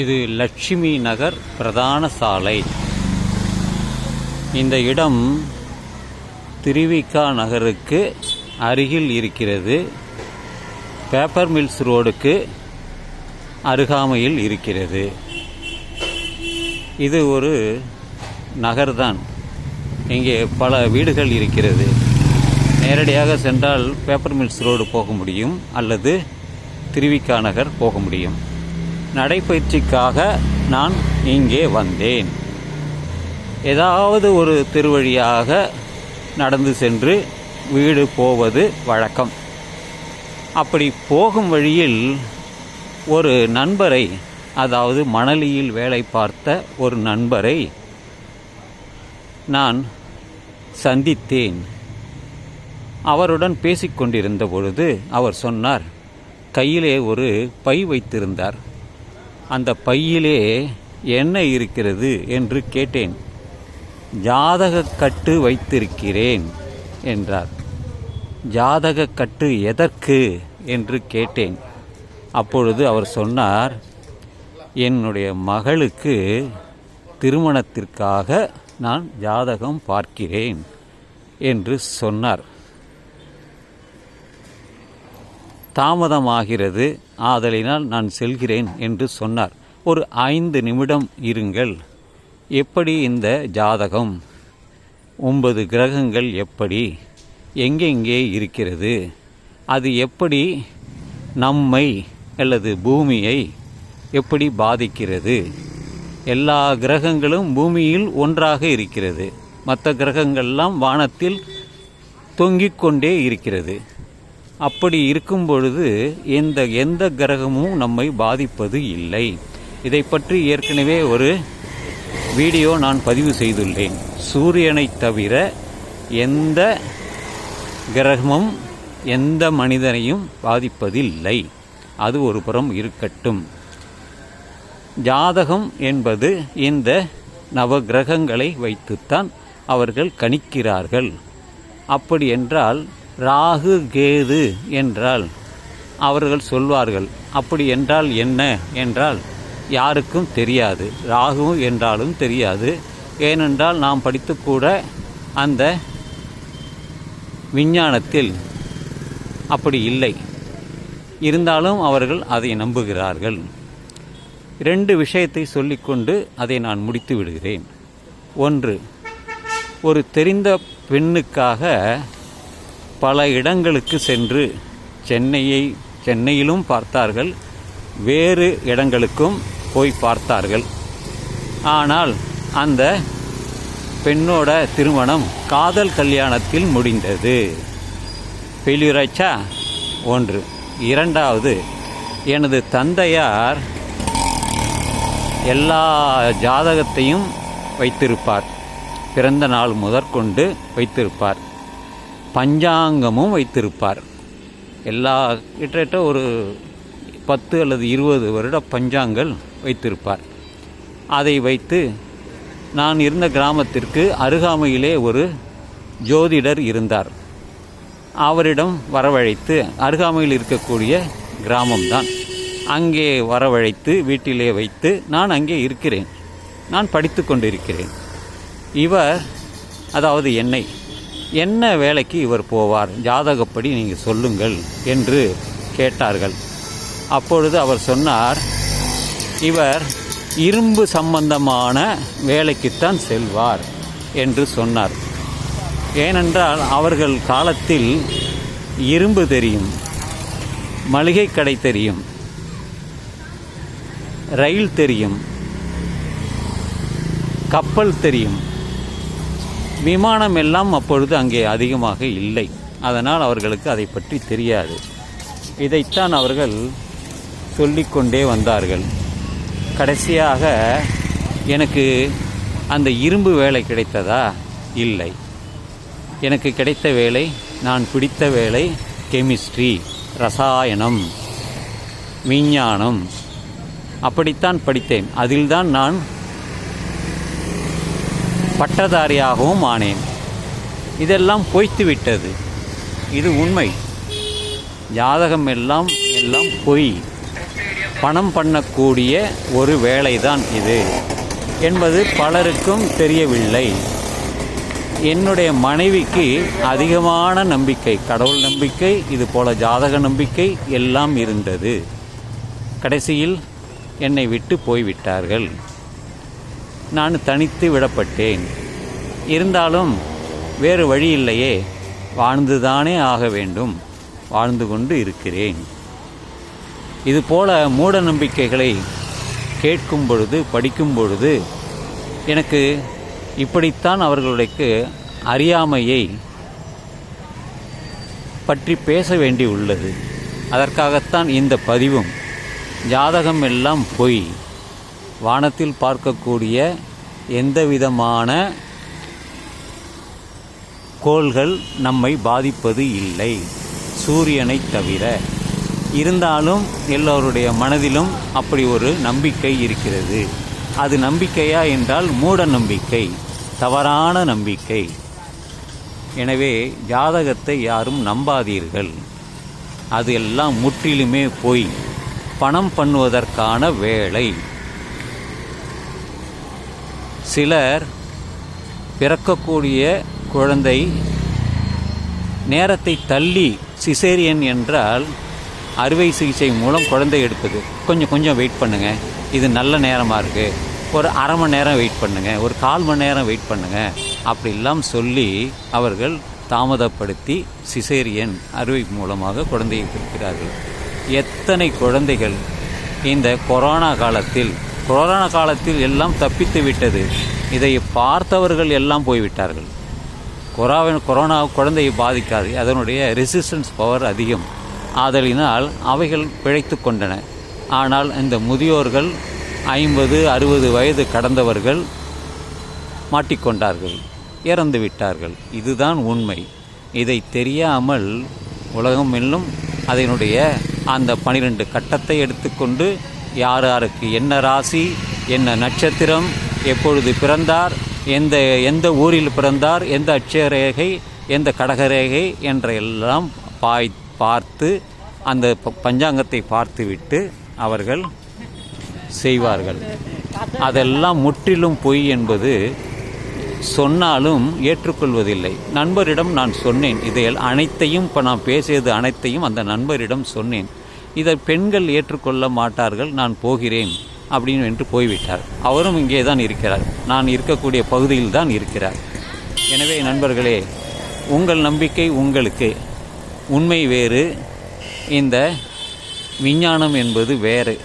இது லட்சுமி நகர் பிரதான சாலை. இந்த இடம் திருவிக்கா நகருக்கு அருகில் இருக்கிறது. பேப்பர் மில்ஸ் ரோடுக்கு அருகாமையில் இருக்கிறது. இது ஒரு நகர்தான். இங்கே பல வீடுகள் இருக்கிறது. நேரடியாக சென்றால் பேப்பர் மில்ஸ் ரோடு போக முடியும் அல்லது திருவிக்கா நகர் போக முடியும். நடைப்பயிற்சிக்காக நான் இங்கே வந்தேன். ஏதாவது ஒரு திருவழியாக நடந்து சென்று வீடு போவது வழக்கம். அப்படி போகும் வழியில் ஒரு நண்பரை அதாவது மணலியில் வேலை பார்த்த ஒரு நண்பரை நான் சந்தித்தேன். அவருடன் பேசிக்கொண்டிருந்த பொழுது அவர் சொன்னார் கையிலே ஒரு பை வைத்திருந்தார். அந்த பையிலே என்ன இருக்கிறது என்று கேட்டேன். ஜாதக கட்டு வைத்திருக்கிறேன் என்றார். ஜாதக கட்டு எதற்கு? என்று கேட்டேன். அப்பொழுது அவர் சொன்னார் என்னுடைய மகளுக்கு திருமணத்திற்காக நான் ஜாதகம் பார்க்கிறேன் என்று சொன்னார். தாமதமாகிறது. ஆதலினால் நான் செல்கிறேன் என்று சொன்னார். ஒரு ஐந்து நிமிடம் இருங்கள். எப்படி இந்த ஜாதகம்? ஒன்பது கிரகங்கள் எப்படி? எங்கெங்கே இருக்கிறது? அது எப்படி நம்மை அல்லது பூமியை எப்படி பாதிக்கிறது? எல்லா கிரகங்களும் பூமியில் ஒன்றாக இருக்கிறது. மற்ற கிரகங்கள்லாம் வானத்தில் தொங்கிக் கொண்டே இருக்கிறது. அப்படி இருக்கும் பொழுது எந்த எந்த கிரகமும் நம்மை பாதிப்பது இல்லை. இதை பற்றி ஏற்கனவே ஒரு வீடியோ நான் பதிவு செய்துள்ளேன். சூரியனை தவிர எந்த கிரகமும் எந்த மனிதனையும் பாதிப்பதில்லை. அது ஒரு புறம் இருக்கட்டும். ஜாதகம் என்பது இந்த நவகிரகங்களை வைத்துத்தான் அவர்கள் கணிக்கிறார்கள். அப்படி என்றால் ராகு கேது என்றால் அவர்கள் சொல்வார்கள் அப்படி என்றால் என்ன? என்றால் யாருக்கும் தெரியாது. ராகு என்றாலும் தெரியாது. ஏனென்றால் நாம் படித்துக்கூட அந்த விஞ்ஞானத்தில் அப்படி இல்லை. இருந்தாலும் அவர்கள் அதை நம்புகிறார்கள். ரெண்டு விஷயத்தை சொல்லிக்கொண்டு அதை நான் முடித்து விடுகிறேன். ஒன்று ஒரு தெரிந்த பெண்ணுக்காக பல இடங்களுக்கு சென்று சென்னையை சென்னையிலும் பார்த்தார்கள். வேறு இடங்களுக்கும் போய் பார்த்தார்கள். ஆனால் அந்த பெண்ணோட திருமணம் காதல் கல்யாணத்தில் முடிந்தது. ஃபெயிலியராச்சா ஒன்று. இரண்டாவது எனது தந்தையார் எல்லா ஜாதகத்தையும் வைத்திருப்பார். பிறந்த நாள் முதற்கொண்டு வைத்திருப்பார். பஞ்சாங்கமும் வைத்திருப்பார். எல்லா கிட்டத்தட்ட ஒரு பத்து அல்லது இருபது வருட பஞ்சாங்கள் வைத்திருப்பார். அதை வைத்து நான் இருந்த கிராமத்திற்கு அருகாமையிலே ஒரு ஜோதிடர் இருந்தார். அவரிடம் வரவழைத்து அருகாமையில் இருக்கக்கூடிய கிராமம்தான். அங்கே வரவழைத்து வீட்டிலே வைத்து நான் அங்கே இருக்கிறேன். நான் படித்து கொண்டிருக்கிறேன். இவர் அதாவது என்னை என்ன வேலைக்கு இவர் போவார்? ஜாதகப்படி நீங்கள் சொல்லுங்கள் என்று கேட்டார்கள். அப்பொழுது அவர் சொன்னார் இவர் இரும்பு சம்பந்தமான வேலைக்குத்தான் செல்வார் என்று சொன்னார். ஏனென்றால் அவர்கள் காலத்தில் இரும்பு தெரியும் மளிகை கடை தெரியும் ரயில் தெரியும் கப்பல் தெரியும் விமானம் எல்லாம் அப்பொழுது அங்கே அதிகமாக இல்லை. அதனால் அவர்களுக்கு அதை பற்றி தெரியாது. இதைத்தான் அவர்கள் சொல்லிக்கொண்டே வந்தார்கள். கடைசியாக எனக்கு அந்த இரும்பு வேலை கிடைத்ததா? இல்லை. எனக்கு கிடைத்த வேலை நான் பிடித்த வேலை கெமிஸ்ட்ரி ரசாயனம் விஞ்ஞானம். அப்படித்தான் படித்தேன். அதில்தான் நான் பட்டதாரியாகவும் ஆனேன். இதெல்லாம் பொய்த்து விட்டது இது உண்மை. ஜாதகம் எல்லாம் எல்லாம் பொய். பணம் பண்ணக்கூடிய ஒரு வேலைதான் இது என்பது பலருக்கும் தெரியவில்லை. என்னுடைய மனைவிக்கு அதிகமான நம்பிக்கை கடவுள் நம்பிக்கை இது போல ஜாதக நம்பிக்கை எல்லாம் இருந்தது. கடைசியில் என்னை விட்டு போய்விட்டார்கள். நான் தனித்து விடப்பட்டேன். இருந்தாலும் வேறு வழி இல்லையே வாழ்ந்துதானே ஆக வேண்டும் வாழ்ந்து கொண்டு இருக்கிறேன். இதுபோல மூட நம்பிக்கைகளை கேட்கும் பொழுது படிக்கும் பொழுது எனக்கு இப்படித்தான் அவர்களுடைய அறியாமையை பற்றி பேச வேண்டி உள்ளது அதற்காகத்தான் இந்த பதிவும் ஜாதகம் எல்லாம் பொய். வானத்தில் பார்க்கக்கூடிய எந்த விதமான கோள்கள் நம்மை பாதிப்பது இல்லை. சூரியனை தவிர. இருந்தாலும் எல்லோருடைய மனதிலும் அப்படி ஒரு நம்பிக்கை இருக்கிறது. அது நம்பிக்கையா என்றால் மூட நம்பிக்கை தவறான நம்பிக்கை. எனவே ஜாதகத்தை யாரும் நம்பாதீர்கள். அது எல்லாம் முற்றிலுமே போய். பணம் பண்ணுவதற்கான வேலை. சிலர் பிறக்கக்கூடிய குழந்தை நேரத்தை தள்ளி சிசேரியன் என்றால் அறுவை சிகிச்சை மூலம் குழந்தை எடுப்பது. கொஞ்சம் கொஞ்சம் வெயிட் பண்ணுங்கள் இது நல்ல நேரமாக இருக்குது ஒரு அரை மணி நேரம் வெயிட் பண்ணுங்கள் ஒரு கால் மணி நேரம் வெயிட் பண்ணுங்கள் அப்படிலாம் சொல்லி அவர்கள் தாமதப்படுத்தி சிசேரியன் அறுவை மூலமாக குழந்தையை பிரிக்கிறார்கள் எத்தனை குழந்தைகள் இந்த கொரோனா காலத்தில் கொரோனா காலத்தில் எல்லாம் தப்பித்து விட்டது. இதை பார்த்தவர்கள் எல்லாம் போய்விட்டார்கள். கொரோனா கொரோனா குழந்தையை பாதிக்காது. அதனுடைய ரெசிஸ்டன்ஸ் பவர் அதிகம். ஆதலினால் அவைகள் பிழைத்து கொண்டன. ஆனால் இந்த முதியோர்கள் ஐம்பது அறுபது வயது கடந்தவர்கள் மாட்டிக்கொண்டார்கள். இறந்து விட்டார்கள். இதுதான் உண்மை. இதை தெரியாமல் உலகம் என்னும் அதனுடைய அந்த பனிரெண்டு கட்டத்தை எடுத்துக்கொண்டு யார் யாருக்கு? என்ன ராசி? என்ன நட்சத்திரம்? எப்பொழுது பிறந்தார்? எந்த எந்த ஊரில் பிறந்தார்? எந்த அட்சரேகை? எந்த கடகரேகை? என்ற எல்லாம் பாய் பார்த்து அந்த ப- பஞ்சாங்கத்தை பார்த்துவிட்டு அவர்கள் செய்வார்கள். அதெல்லாம் முற்றிலும் பொய் என்பது சொன்னாலும் ஏற்றுக்கொள்வதில்லை. நண்பரிடம் நான் சொன்னேன். இதை அனைத்தையும் இப்போ நான் பேசியது அனைத்தையும் அந்த நண்பரிடம் சொன்னேன். இதை பெண்கள் ஏற்றுக்கொள்ள மாட்டார்கள் நான் போகிறேன் அப்படின்னு என்று போய்விட்டார். அவரும் இங்கே தான் இருக்கிறார். நான் இருக்கக்கூடிய பகுதியில் தான் இருக்கிறார். எனவே நண்பர்களே உங்கள் நம்பிக்கை உங்களுக்கு. உண்மை வேறு இந்த விஞ்ஞானம் என்பது வேறு.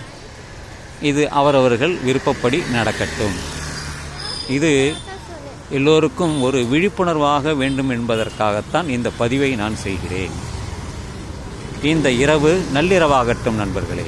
இது அவரவர்கள் விருப்பப்படி நடக்கட்டும். இது எல்லோருக்கும் ஒரு விழிப்புணர்வாக வேண்டும் என்பதற்காகத்தான் இந்த பதிவை நான் செய்கிறேன். இந்த இரவு நள்ளிரவாகட்டும் நண்பர்களே.